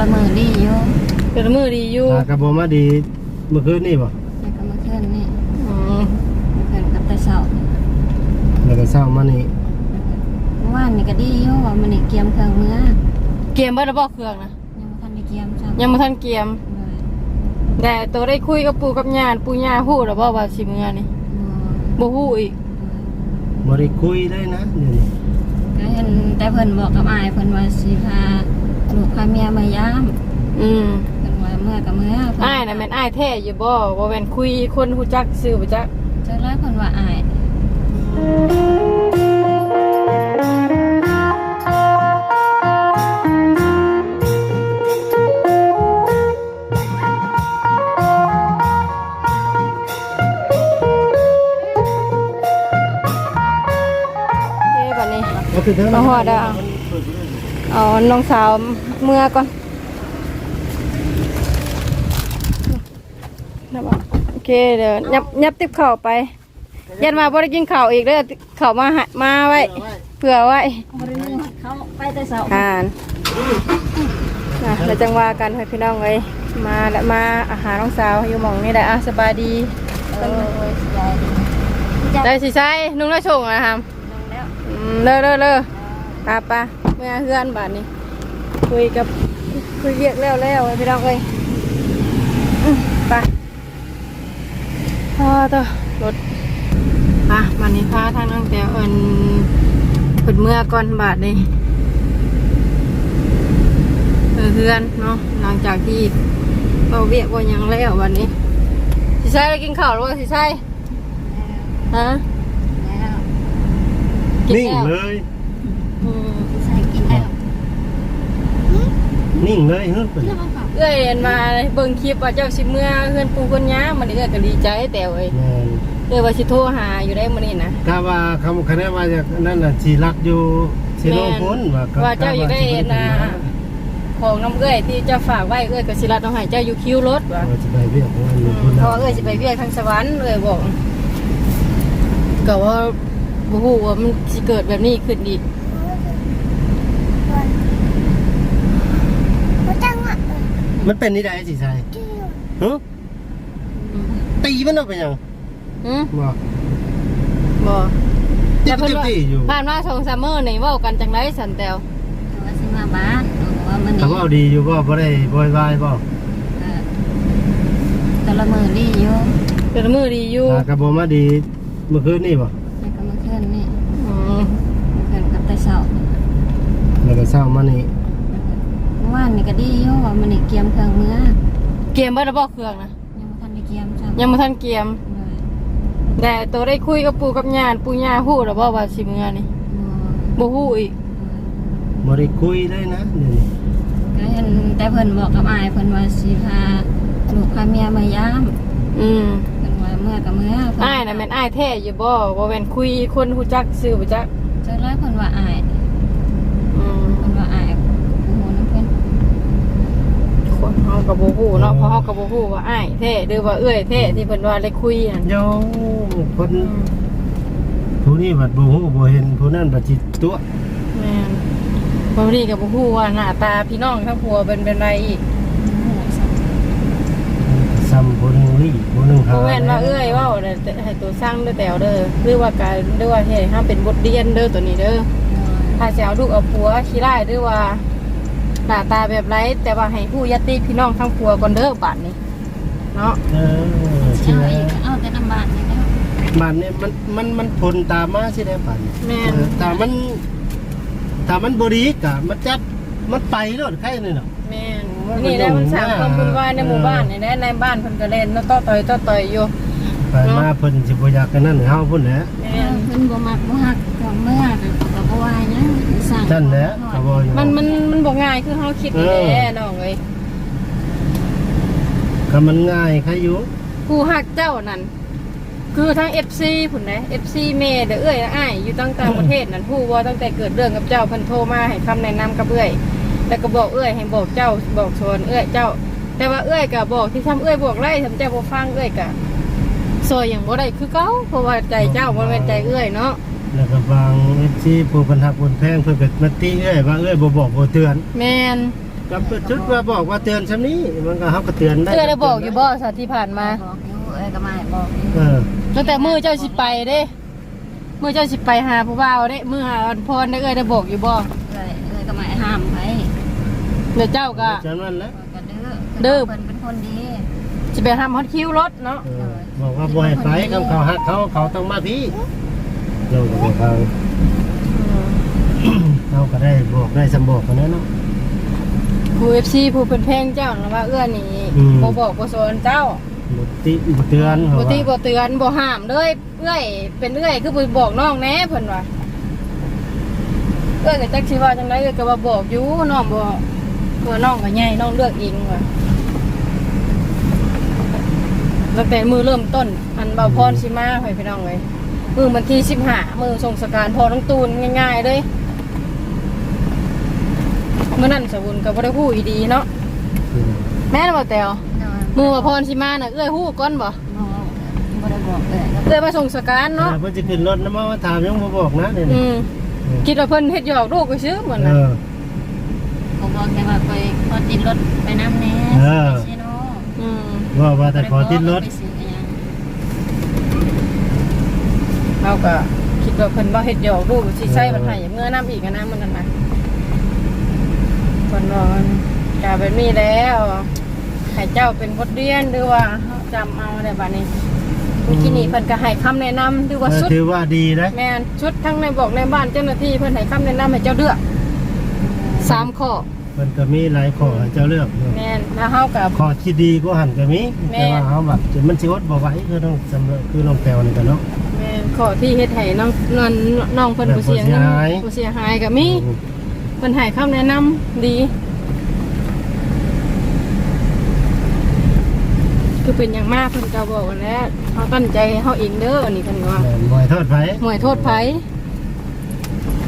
ละมือดีอยู่เป็นมือดีอยู่ ตากระบอมาดีเมื่อคืนนี่บ่แล้วก็มาขึ้นนี่อืมมาขึ้นกับแต่เช้าแล้วก็เช้ามานี่เมื่อวานนี่ก็ดีอยู่ว่ามันนี่เกียมเครื่องเมื่อเกียมเบิดแล้วบ่เครื่องนะ ยังบ่ทันได้เกียมซ้ำยังบ่ทันเกียมเลยแต่ตัวได้คุยกับปู่กับย่าปู่ย่าฮู้แล้วบ่ว่าสิเมื่อนี่บ่บ่ฮู้อีกบ่ได้คุยได้นะเดี๋ยวนี้ก็เห็นแต่เพิ่นบอกกับอายเพิ่นว่าสิพา ลูกพาเมียมายามอืมเพิ่นว่าเมื่อกับเมื่อเพิ่อ้ายน่ะแม่นอ้ายแท้อยู่บ่บ่แม่นคุยคนฮู้จักซื่อบ่จักจักแล้วเพิ่นว่าอายเอ้บัดนี้เอาคือเท่านั้นมาฮอดแล้ว เอาน้องสาวเมื่อก่อนนะบ่โอเคเดี๋ยวยับยับติบเข่าวไปยันมาบ่ได้กินข้าวอีกเด้อข้าวมาให้มาไว้เผื่อไว้บ่ได้ลืมเขาไปแต่เช้าอ่านนะเราจังว่ากันให้พี่น้องเลยมาและมาอาหารน้องสาวอยู่หมองนี่แหละอะสบายดีเออสบายดีจับได้สิใช่นุ่งได้ชงนะครับลงแล้วอืมเลอะเลอะเลอะปาปา เมื่อเฮือนบาทนี้ คุยกับคุยเรียกแล้วแล้วให้พี่น้องเลยไปพอตัวรถปะวันนี้พาทางน้องแต่เอินเปิดเมื่อก่อนบาทนี้เพื่อนเนาะหลังจากที่เราเวียกว่ายังแล้ววันนี้สิใช่กินข้าวหรือว่าสิใช่ฮะนิ่งเลย อืม ใส่กินแล้ว นิ่งเลยเฮ้ยเพิ่นเอ้ยเห็นมาเบิ่งคลิปว่าเจ้าสิเมื่อเพื่อนปูคนย้ามันนี่เอ้ยก็ดีใจแต่เอ้ยแม่นเอ้ยว่าสิโทรหาอยู่ได้มื้อนี้นะถ้าว่าคำคะแนนว่าจากนั่นน่ะสิรักอยู่สิโลพ้นว่าก็ว่าเจ้าอยู่ได้นะของน้ำเอ้ยที่เจ้าฝากไว้เอ้ยก็สิรับเอาให้เจ้าอยู่คิวรถว่ะว่าจะไปเรียกว่าอือยู่มพุ่นเพแล้วราะว่าเอ้ยสิไปเวียกทางสวรรค์เอ้ยบอกก็ว่าบ่ฮู้ว่ามันสิเกิดแบบนี้ขึ้นอีก มันเป็นนี่ได้สิใช่ฮะตีมันเอาไปยังหืมบ่บ่ตีแต่ก็เพิ่นว่าตีอยู่ผ่านมาสองสามมื้อนี่เว้ากันจังไดสันแตวแต่ว่าสิมาบ้านเอาว่ามันถ้าว่าดีอยู่บ่บ่ได้บ่วายบ่เออแต่ละมือดีอยู่เป็นมื้อดีอยู่ตากระบอมาดีเมื่อคืนนี่บ่แล้วก็มาขึ้นนี่อืมมาขึ้นกับแต่เช้าแล้วก็เช้ามานี่เมื่อ วานนี่ก็ดีอยู่ว่ามันนี่เกียมเครื่องเมื่อเกมเบิดแล้วบ่เครื่องนะยังบ่ทันได้เกียมซ้ำยังบ่ทันเกมเลยแต่ตัวได้คุยกับปู่กับย่าปู่ย่าฮู้แล้วบ่ว่าสิเมื่อนี่บ่บ่ฮู้อีกบ่ได้คุยได้นะเดี๋ยวนี้ก็เห็นแต่เพิ่นบอกกับอายเพิ่นว่าสิพาลูกพาเมียมายามอืมเพิ่นว่าเมื่อกับเมื่อเพิ่อ้ายน่ะแม่นอ้ายแท้อยู่บ่บ่แม่นคุยคนฮู้จักซื่อบ่จักจักแล้วเพิ่นว่าอาย อืม เพิ่นว่าอายโอ้โหน้ำเพิ่น คน เฮาก็บ่ฮู้เนาะเพราะเฮาก็บ่ฮู้ว่าอ้ายแท้หรือว่าเอื้อยแท้ที่เพิ่นว่าได้คุยนั่นโยคนผู้นี้บัดบ่ฮู้บ่เห็นผู้นั้นบัดจิตตัวแม่นบ่นี้ก็บ่ฮู้ว่าหน้าตาพี่น้องทั้งผัวเป็นเป็นไรอีกซ้ำผู้หนึงลี่ผู้หนึงหาบ่แม่นว่าเอื้อยเว้าแต่ให้ตัวสร้างเด้อแตวเด้อหรือว่าการหรือว่าเฮ็ดให้เฮาเป็นบทเรียนเด้อตัวนี้เด้อถ้าจะเอาลูกเอาผัวขี้ไล่หรือว่า หน้าตาแบบไรแต่ว่าให้ผู้ยติพี่น้องทั้งผัวก่อนเด้อบัดนี้เนาะเออสิสิเอาแล้อีกวเอาแต่น้ำบาดนี่แล้วบัดนี้มันมันมันผลตามมาสิได้บัดนี้แม่นเออถ้ามันถ้ามันบ่ดีก็มันจับมันไปโลดใครนี่เนาะแม่นนี่ได้มันสร้างความวุ่นวายในหมู่บ้านนี่ได้ในบ้านเพิ่นก็เล่นแล้วต่อต่อยต่อต่อยอยู่ไปมาเพิ่นสิบ่อยากกันนั่นเฮาพุ่นแหละแม่นเพิ่นบ่มักบ่ฮักกับเมื่อก็บ่ว่าหยังสั่ง นั่นแหละก็บ่อยู่มันมันมันบ่ง่ายคือเฮาคิดนี่แหเอละอน้องเอ้ยก็มันง่ายใครอยู่ผู้ฮักเจ้านั่นคือทั้ง FC พุ่นนะ FC แม่เด้อเอ้ยอ้ายอยู่ต่างต่างประเทศนั่นฮู้ว่าตั้งแต่เกิดเรื่องกับเจ้าเพิ่นโทรมาให้คำแนะนำกับเอ้ยแล้วก็บอกเอ้ยให้บอกเจ้าบอกชวนเอ้ยเจ้า แต่ว่าเอ้ยก็บอกที่ทำเอ้ยบอกไล่ทำเจ้าบ่ฟังเอ้ยก็ซอยอย่างบ่ได้คือเก่าเพราะว่าใจเจ้าบ่แม่นใจเอ้ยเนาะ แล้วก็บางที่ผู้เพิ่นฮักเพิ่นแพงเพิ่นก็มาติเอ้ยว่าเอ้ยบ่บอกบ่เตือนแม่นกับชุดว่าบอกว่าเตือนซำนี้มันก็เฮาก็เตือนได้เอื้อยได้บอกอยู่บ่สัตว์ที่ผ่านมาบอกอยู่เอ้ยก็ไม่บอกอยู่เออตั้งแต่มือเจ้าสิไปเด้มือเจ้าสิไปหาผู้บ่าวเด้มือหาอันพรได้เอ้อยได้บอกอยู่บ่เอ้ยเอ้ยก็ไม่ห้ามไปเดี๋ยวเจ้าก็จังนั้นแหละก็ดื้อดื้อเพิ่นเป็นคนดีสิไปห้ามฮอตคิวรถเนาะเออบอกว่าบ่ให้ไปเขาเขาฮักเขาเขาต้องมาพี่ เราก็บอกเขาเราก็ได้บอกได้สำบอกกันนั้นเนาะผู้เอฟซีผู้เป็นแพงเจ้านะว่าเอื้อนี่อืม บ่บอกบ่สอนเจ้าบ่ติบ่เตือนเขาบ่ว่าตีบ่เตือนบ่ห้ามเลยเอื้อยเป็นเอื้อยคือบ่บอกน้องแหน่เพิ่นว่าเอื้อยก็จักสิว่าจังไดเอื้อยก็ว่าบอกอยู่น้องบ่เพื่อน้องก็ใหญ่น้องเลือกเองว่าตั้งแต่มือเริ่มต้นอันเบาพรสิมาให้พี่น้องเลย มือวันที่15มือส่งสการพอน้องตูนง่ายๆเลยเมื่อนั้นสบุญก็บ่ได้ฮู้อีดีเนาะอืมแม่นบ่แตวเนาะมือว่าพรสิมาน่ะเอื้อยฮู้ก่อนบ่บ่บ่ได้บอกเอ้ยก็เอื้อยมาส่งสการเนาะเพิ่นจะขึ้นรถนะมาว่าถามยังบ่บอกนะเดี๋ยวอืนี้มคิดว่าเพิ่นเฮ็ดหยอกลูกไปซื้อเหมือนเอน่ะอก็บอกแค่ว่าไปขอติดรถไปน้ำแน่เออไปซิโนอืมว่าว่าแต่ขอติดรถ ไปซื้ออิหยัง เราก็คิดว่าเพิ่นบ่เฮ็ดหยอกลูกสิใช้มันให้เมื่อน้ำอีกอะนะมันนั่นน่ะเพิ่นว่ากาแบบนี้แล้วให้เจ้าเป็นบทเรียนหรือว่าเฮาจำเอาได้บัดนี้เมื่อกี้นี่เพิ่นก็ให้คำแนะนำหรือว่าเออสุด ถือว่าดีนะแม่นชุดทั้งในบอกในบ้านเจ้าหน้าที่เพิ่นให้คำแนะนำให้เจ้าเลือกสามข้อมันก็มีหลายข้อให้เจ้าเลือกเนอะแม่นแล้วเฮากับ ข้อที่ดีก็หันก็มีแม่ แต่ว่าเขาแบบมันสิอดบ่ไหวคือต้องสำเร็จคือน้องแต้วนี่กันเนาะแม่น ข้อที่เฮ็ดให้น้องน้องน้องเพิ่นบ่เสียเงินบ่เสียหายบ่เสียหายก็มีเพิ่นให้คำแนะนำดี คือเป็นอย่างมากเพิ่นก็บอกว่าแล้วเฮาตั้งใจให้เฮาเองเด้ออันนี้เพิ่นก็ว่าแม่นบ่ให้โทษไผหวยโทษไผ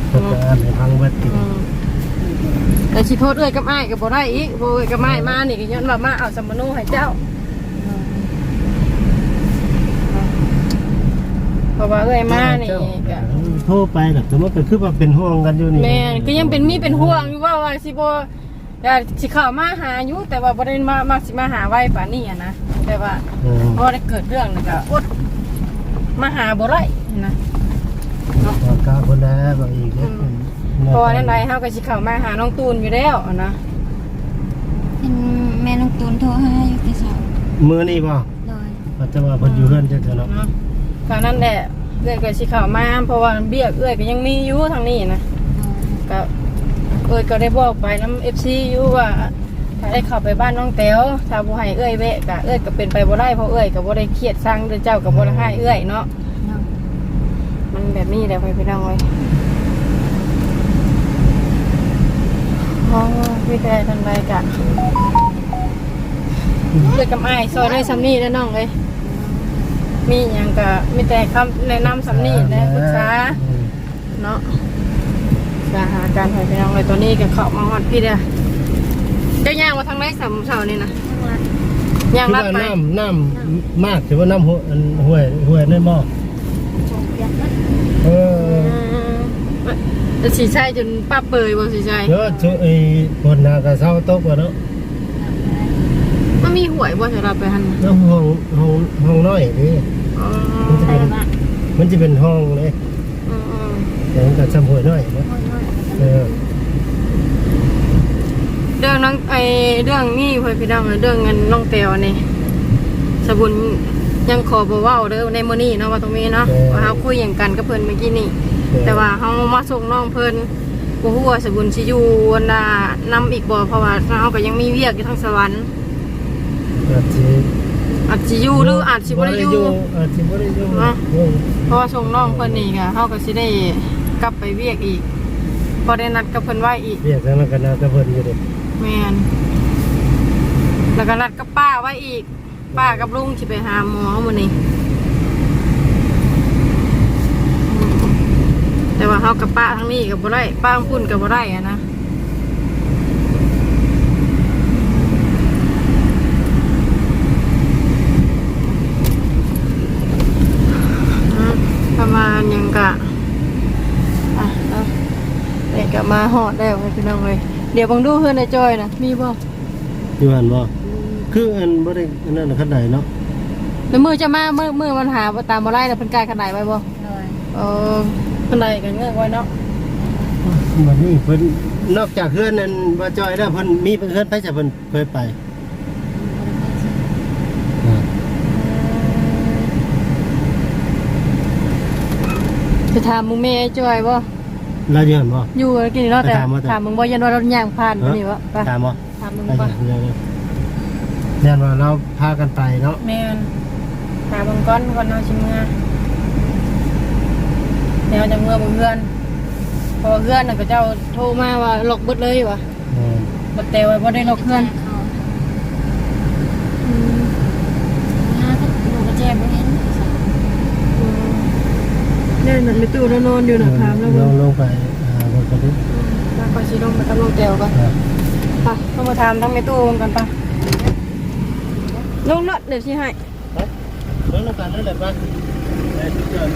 เพิ่นก็อ่านให้ฟังเบิดติอืมแต่สิโทษเอ้อยกับอ้ายก็บ่ได้อีกบ่เอ้อยกับอ้ายมานี่ก็ย้อนว่ามาเอาสมโนให้เจ้า เพ ราะว่าเอ้อยมานี่ก็โทรไปน่ะแต่มันก็คือว่าเป็นห่วงกันอยู่นี่แม่นก็ยังเป็นมีเป็นห่วงอยู่ว่าว่าสิบ่อยากสิเข้ามาหาอยู่แต่ว่าบ่ได้มามาสิมาหาไว้ป่านนี้อะนะแต่ว่าเออพอได้เกิดเรื่องนี่ก็อดมาหาบ่ได้นะว่ากล้าคนแล้วก็อีกเด้อเพราะว่านั่นใดเฮาก็สิเข้ามาหาน้องตูนอยู่แล้วอะนะเห็นแม่น้องตูนโทรหาอยู่ที่เสามื้อนี้บ่เลยว่าจะว่าเพิ่นอยู่เฮือนจังซั่นเนาะเนาะ ก็นั่นแหละเอื้อยก็สิเข้ามาเพราะว่าเบี้ยเอื้อยก็ยังมีอยู่ทางนี้นะก็เอื้อยก็ได้บอกไปน้ำ FC อยู่ว่าถ้าได้เข้าไปบ้านน้องแต๋วถ้าบ่ให้เอื้อยแวะก็เอื้อยก็เป็นไปบ่ได้เพราะเอื้อยก็บ่ได้เครียดสร้างเด้อเจ้าก็บ่ได้ให้เอื้อยเนาะมันแบบนี้แหละไปพี่น้องเลยอ๋อพี่แต่ทันใดกะเกิดกับไอ้ซอยได้ซัมนี่แล้วน้องเลย มีอย่างกะมีแต่คำแนะนำซัมนี่และปรึกษาอืมเนาะสาหาการให้พี่น้องเลยตอนนี้ก็เข้ามาฮอดพี่เด้อเจะย่างมาทางไหนสามเสานี่นะย่างคือลัดว่าไป น้ำน้ำมากถือว่าน้ำห้วยอันห้วยห้วยนั่นบ่ชมเปียกนะเออือมแต่สีใช่จนป้าเปยบ่สีใช่เด้อช่วยไอ้คนนากะเซาตกว่าเนาะมันมีหวยบ่สำหรับไปหันแล้วห้องห้องห้องน้อยนี่ อ๋อใช่ไหมมันจะเป็นห้องเลยอืมแต่มันก็จำห้วยน้อยนะเออๆเรื่องน้องไอเรื่องนี้เพื่อนพี่น้องเรื่องเงินน้องเตียวนี่สบุญยังขอบ่เว้าเด้อในมื้อนี้เนาะว่าตรงนี้เนาะว่าเฮาคุยหยังกันกับเพิ่นเมื่อกี้นี่ แต่ว่าเฮามาส่งน้องเพิ่นบ่ฮู้ว่าสบุญสิอยู่อันน่ะนำอีกบ่เพราะว่าเฮาก็ยังมีเวียกอยู่ทางสวรรค์ อาจจะอาจสิอยู่หรืออาจสิบ่ได้อยู่อาจจะบ่ได้อยู่เนาะเออเพราะว่าส่งน้องเพิ่นนี่ก็เฮาก็สิได้กลับไปเวียกอีกพอได้นัดกับเพิ่นไว้อีกเรียกกันแล้วกันนะกระเพิ่นอยู่เดิแมนแล้วก็นัดกับป้าไว้อีก ป้ากับลุงที่ไปหาหมอมื้อนี้อืมแต่ว่าเฮากับป้าทั้งนี้กับบ่ได้ป้าทั้งพุ่นกับบ่ได้อะนะอืมประมาณ หยังกะอะเอาเด็กกลับมาหอดแล้วให้พี่น้องเลยเดี๋ยวบังดูเพื่อนในจอยนะมีบ่อยู่หันบ่คืออันบ่ได้อันนั้นขนาดเนาะแล้วมือจะมามือมือมันหาบ่ตามบ่ไล่แล้วเพิ่นกายขนาดไว้บ่โดยเออขนาดกันเงือกไว้เนาะบัดนี้เพิ่นนอกจากเพื่อนนั้นบ่จอยแล้วเพิ่นมีเพื่อนไปจะเพิ่นเคยไปอ่าจะถามมึงแม่ไอ้จอยบ่ แล้วอยู่หันบ่ อยู่กินนี่เนาะแต่ไปถามว่าแต่ ถามมึงบ่ยันว่าเราย่างผ่านฮะนี่บ่ไปถามบ่ถามมึงไปบ่เรื่อยๆยันว่าเราพากันไปเนาะแม่นถามมึงก่อนก่อนเนาะสิเมื่อเดี๋ยวจะเมื่อบ่เพื่อน พอเพื่อนน่ะก็เจ้าโทรมาว่าล็อกเบิดเลยว่ะเออบ่แต่ว่าบ่ได้ล็อกเพื่อนเขาหน้าก็หนูก็แจ้บ่เห็น เนี่ยมันมีตู้นอนอยู่นะถามแล้วลเบิ่งงลงไปหาบ่กันดิมาก่อนสิลงไปกับน้องแก้วก่อนครับไปต้องมาถามทั้งในตู้กันปะลงรถเดี๋ยวสิให้ลงลงกันนั่นแหละป่ะได้ทุกอย่าง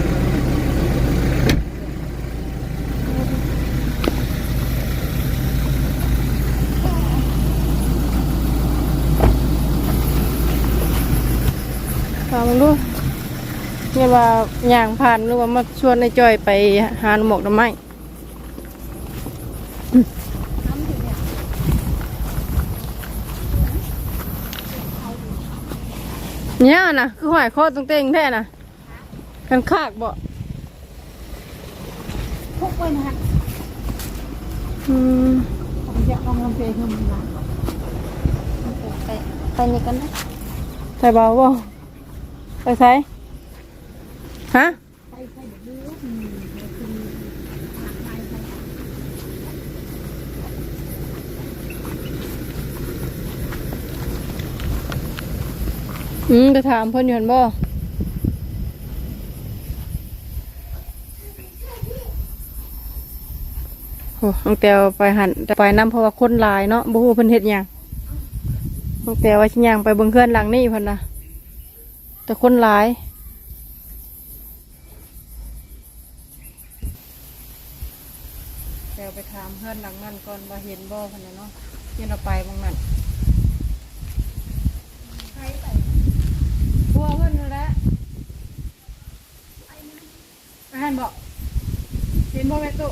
ถามมึงดู เนี่ยว่าย่างผ่านหรือว่ามาชวนในจอยไปหาหมกน้ำไม้เนี่ยนะคือหอยคอตรงเต็งแท้นะกันคากบ่พกไว้นะฮะอืมผมอยากเอาเงินไปเงินมาไปไปนี่กันนะใส่เบาบ่ไปใส่ ฮะอืมจะถามเพิ่นอยู่หั่นบ่โอ้น้องแตวไปหันไปนํเพราะว่าคนลายเนาะบ่ฮู้เพิ่นเฮ็ดหยังน้องแตวว่าสิย่างไปเบิ่งเพื่อนหลังนี้เพิ่นนะแต่คนลายแตว ไปถามเพื่อนหลังนั้นก่อนว่าเห็นบ่เพิ่นน่ะเนาะเพิ่นเอาไปบางนั้นพัวเพื่อนนั่นแหละอาหารบอกเห็นบ่แม่ตุ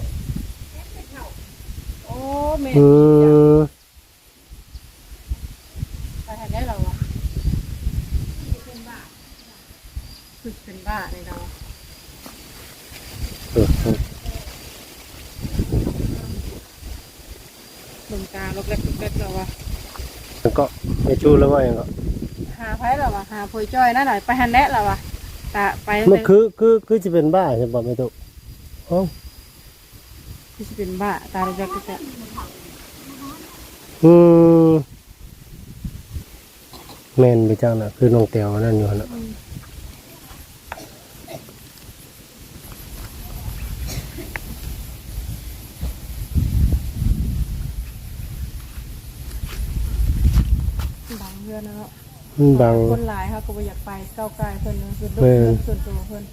โอ้แม่อืมไปทางได้เราอะเป็นบ้าคือเป็นบ้าในเรา เออเออ ดวงตาลกเล็กลกเล็กเราอะแล้วก็ไม่ชูแล้วว่าหยังก็หาไผ่เราอะหาผยจ้อยนั่นหน่อยไปหันแนะเราอะตาไปมันคือคือคือจะเป็นบ้าใช่ป่ะไม่ถูกอ๋อคือสิเป็นบ้าตาเล็กๆก็อืมแม่นไปจังน่ะ คือน้องแตวนั่นอยู่หั่นน่ะ บางเพื่อนนะเนาะ มันบัง คนหลายเขาก็บ่อยากไปเก้าวไกลเพิ่นนะคือแม่เพิ่นนส่วนตัวเพิ่น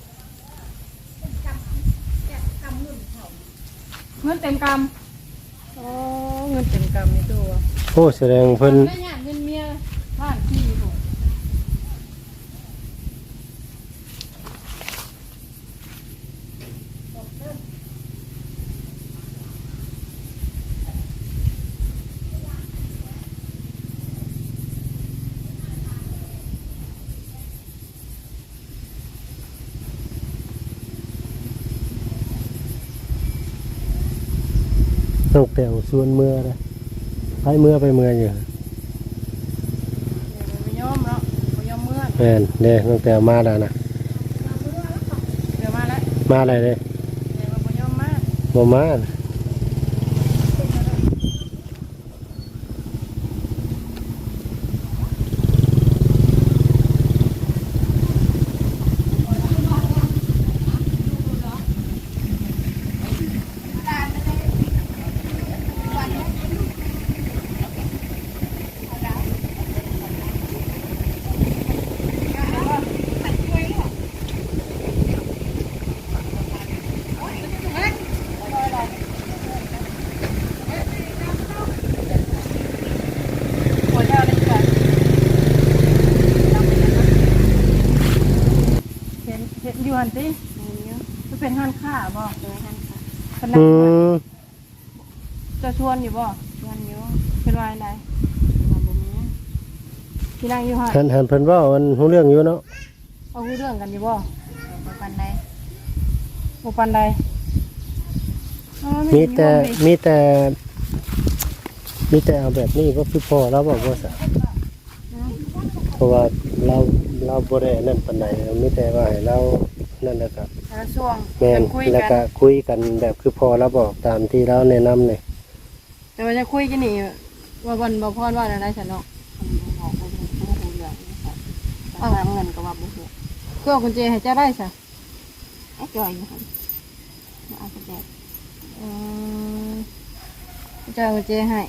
เงินเต็มกำโอ้เงินเต็มกำนี่ตัวโอ้แสดงเพิ่น ได้หยังเงินเมียผ่านที่ ผมน้องแตวส่วนเมื่อนะไปเมื่อไปเมื่ออยู่เดี๋ยวไม่ยอมเนาะไม่ยอมเมื่อนแม่นเด้น้องแตวมาแล้วนะเดี๋ยวมาแล้วมาอะไรเด้เดี๋ยวไม่ยอมมาบ่มา น่ะหันติมีอยู่จะเป็นหันค่าบ่โดยท่านค่ะพนักอืงานมจะชวนอยู่บ่ชวนอยู่เป็นวายไหนมาบ่มีที่นั่งอยู่หันหันหันเพิ่นเว้ามันรู้เรื่องอยู่เนาะเอารู้เรื่องกันอยู่บ่บ่ปานใดบ่ปันใดอ๋อมีแต่อยู่ห้องนี่มีแต่ มีแต่เอาแบบนี้ก็คือพอเราบอกว่าซะเพราะว่าเราเราบ่ได้นั่นปานใดมีแต่ว่าให้เรา นั่นแหละครับแต่ละช่วงแม่นจะคุยแล้วกัก็นคุยกันแบบคือพอเราบอกตามที่เราแนะนำเลยแต่ว่าจะคุยกันนี่ว่าบนบ่พรว่าอะไรฉันเนาะบอกบ่รู้บ่รู้เรื่องนะครับเอาเงินก็ว่าบ่ฮู้ก็เอากุญแจให้เจ้าได้ซะไอ้จอยอยู่หั่นมาเอาไปแจกอืมเจ้าเอากุญแจให้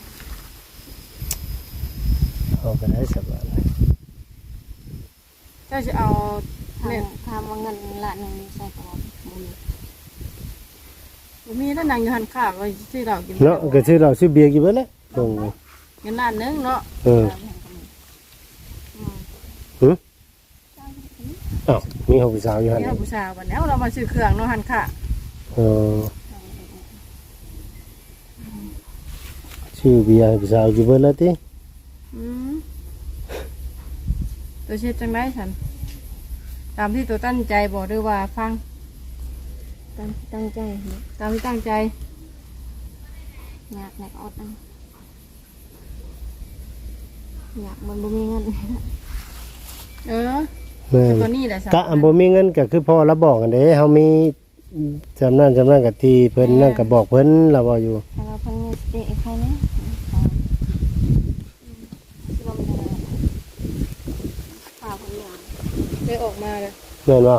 เอาไปได้สบายเจ้าจะเอา ถามเนี่ยถามว่าเงินล้านหนึงนี่ใส่ก็บ่บ่มีบ่มีแล้วนางอยู่หันข้าวก็ซื้อเหล้ากินเนาะก็ชื่อเราชื่อเบียร์กี่เบิดแล้วลงเงินล้านหนึงเนาะเออตามแห่งก็มีอืมหึอ้าวมีหกสาวอยู่หั่นนี่เราผู้สาวบัดแล้วเรามาซื้อเครื่องเนาะหันข้าเออชื่อเบียร์หกสาวกี่เบิดแล้วติอืมตัวเช็ดจังได้ฉัน ตามที่ตัวตั้งใจบอกด้วยว่าฟังตั้งตั้งใจเฮ็ดตามที่ตั้งใจอยากแลกออดอันอยากมันบ่มีเงิน เออแม่นตัวนี้แหละสำกะอันบ่มีเงินก็คือพ่อเราบอกกันเด้เฮามีจำนั้นจำนั้นกับที่เพิ่นนั่นก็บอกเพิ่นเราบ่อยู่ แต่ว่าเพิ่นมีสติอีกใครนะขอลมจะข้าวเพิ่นอย่าง ได้ออกมาเลยแม่นบ่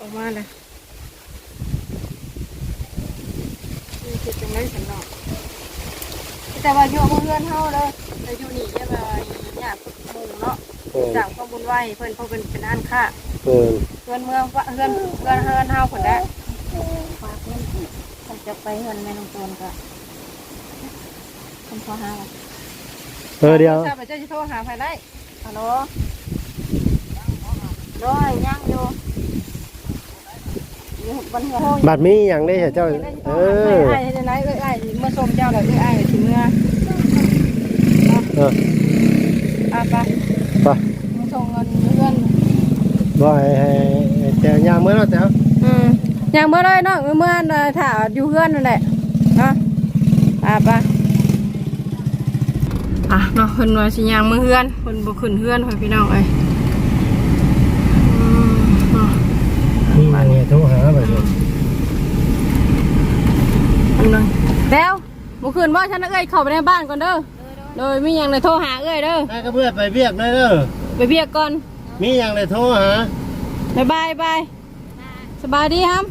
ออกมาเลยนี่เช็ดจังได้ฉันเนาะแต่ว่าอยู่กับเพื่อนเฮาเลยแต่อยู่นี่เนี่ยมาอยากหมู่เนาะเออจากความบุญไหวเพิ่นเพราะเป็นเป็นอันค่าเออเพื่อนเมืองว่าเพื่อนเพื่อนเฮือนเฮาคนละฝากเงินเพิ่นจะไปเงินแม่น้องโจนก็เพิ่นขอหาว่าเออเดี๋ยวทราบว่าเจ้าจะโทรหาใครได้ฮัลโหล โดยยังอยู่อยู่บนหัวโฮบัดมีหยังได้เจ้าเออไอ้จะไหนเอ้ยไอ้เมื่อชมเจ้าเลยเอ้ยไอ้ถึงเมื่อเอออะไปไปมาส่งเงินเพื่อนบ่ให้ให้ให้แต่ยามมื้อเนาะแต่อืมอย่างเมื่อไรเนาะเมื่อน่ะถ้าอยู่เพื่อนนั่นแหละเนาะอะไปอะเนาะคนว่าสิยางมือเพื่อนคนบ่ขึ้นเพื่อนเพิ่นพี่น้องเอ้ยอืมเนาะ นี่มาเนี่ยโทรหาบัดนี้ อันนึง แล้วบ่ขึ้นบ่ฉันน่ะเอ้ยเข้าไปในบ้านก่อนเด้อโดยมีหยังเลยโทรหาเอ้ยเด้อให้กับเพื่อนไปเวียกหน่อยเด้อไปเบียกก่อน มีหยังเลยโทรหาบ๊ายบายบายสบายดีครับ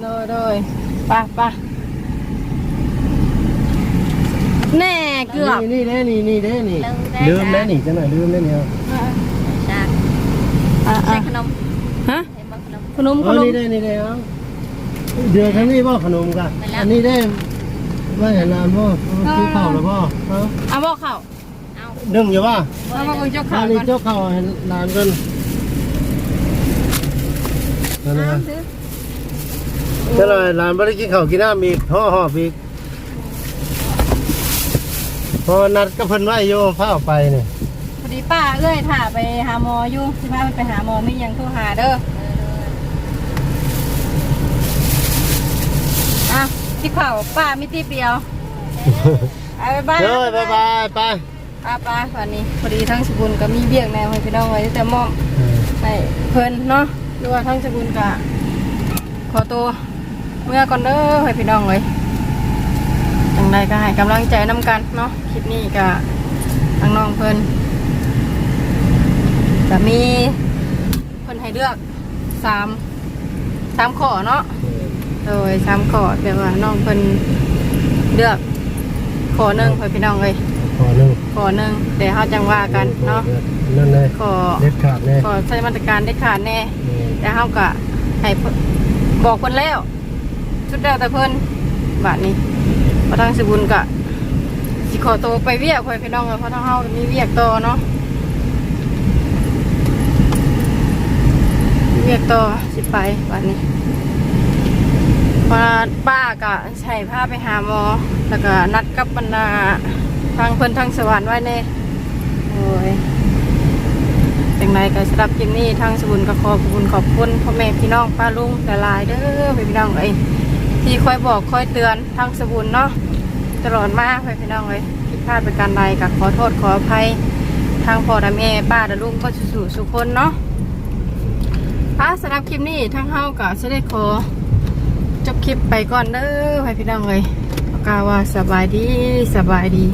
โดยโดยไปไปแน่เกือบนี่เด้นี่นี่เด้นี่ลืมแล้วนี่จังหน่อยลืมแล้วเนี่ยจากอะใส่อะขนมฮะใส่บักขนมขนมเอขอนมนี่ได้นี่ได้เอา เดือทั้งนี้บ่ขนมกันไปแล้วอันนี้ได้ว่าเห็นนานบ่ซื้อข้าวแล้วบ่เอาเอาบอกเขาเอานึ่งอยู่บ่เอาบอกเจ้าข้าข่าววนี่ก่อนเจ้าข้าวให้นานกันนั่นนะซื้อเจ้าหน่อยหลานบ่ได้กินข้าวกินน้ำอีกห่อหอบอีกพอนัดก็เพิ่นไว้อยู่พาออกไปนี่พอดีป้าเอ้ยถ่าไปหาหมออยู่ที่บ้านไปหาหมอไม่ยังโทรหาเด้ออะ ที่เข่าป้าไม่ตีเปรียวเอาไปบ้านเด้อบ๊ายบายไปป้าป้าวันนี้พอดีทั้งสกุลก็มีเบี้ยงแนวให้พี่น้องไว้แต่หมอมให้เพิ่นเนาะหรือว่าทั้งสกุลกะขอตัวเมื่อก่อนเด้อให้พี่น้องเลยจังใดก็ให้กำลังใจน้ำกันเนาะคลิปนี้กะทางน้องเพิ่นจะมีเพิ่นให้เลือกสามสามข้อเนาะ โดยสามข้อแบบว่าน้องเพิ่นเลือกข้อหนึ่งให้พี่น้องเลยขอหนึ่งข้อหนึ่งเดี๋ยวเขาจังว่ากันเนาะนั่นเลยข้อเด็ดขาดเลยก็ใช้มาตรการได้ขาดแน่แต่เฮาก็ให้เพิ่นบอกเพิ่นแล้ว ชุดแล้วแต่เพิ่นบาดนี้พอทางสบุญก็สิขอตัวไปเวียกไปพี่น้องเพราะทางเฮาก็มีเวียกต่อเนาะเเรียกต่อสิไปวันนี้ มาป้าก็ใส่ผ้าไปหาหมอ แล้วก็นัดกับบรรดาทางเพิ่อนทางสวรรค์ไว้เน่โอ้ยจังไรก็สำหรับคลิปนี้ทางสบุญก็ขอบคุณขอบคุณพ่อแม่พี่น้องป้าลุงหลายเด้อพี่น้องเอ้ยที่คอยบอกคอยเตือนทางสบุญเนาะตลอดมากพี่น้องเอ้ยผิดพลาดประการใดก็ขอโทษขออภัยทางพ่อและแม่ป้าและลุงก็สู่สุขคนเนาะอะสำหรับคลิปนี้ทางเฮาก็จะได้ขอ จบคลิปไปก่อนเด้อให้พี่น้องเลยกาว่าสบายดีสบายดี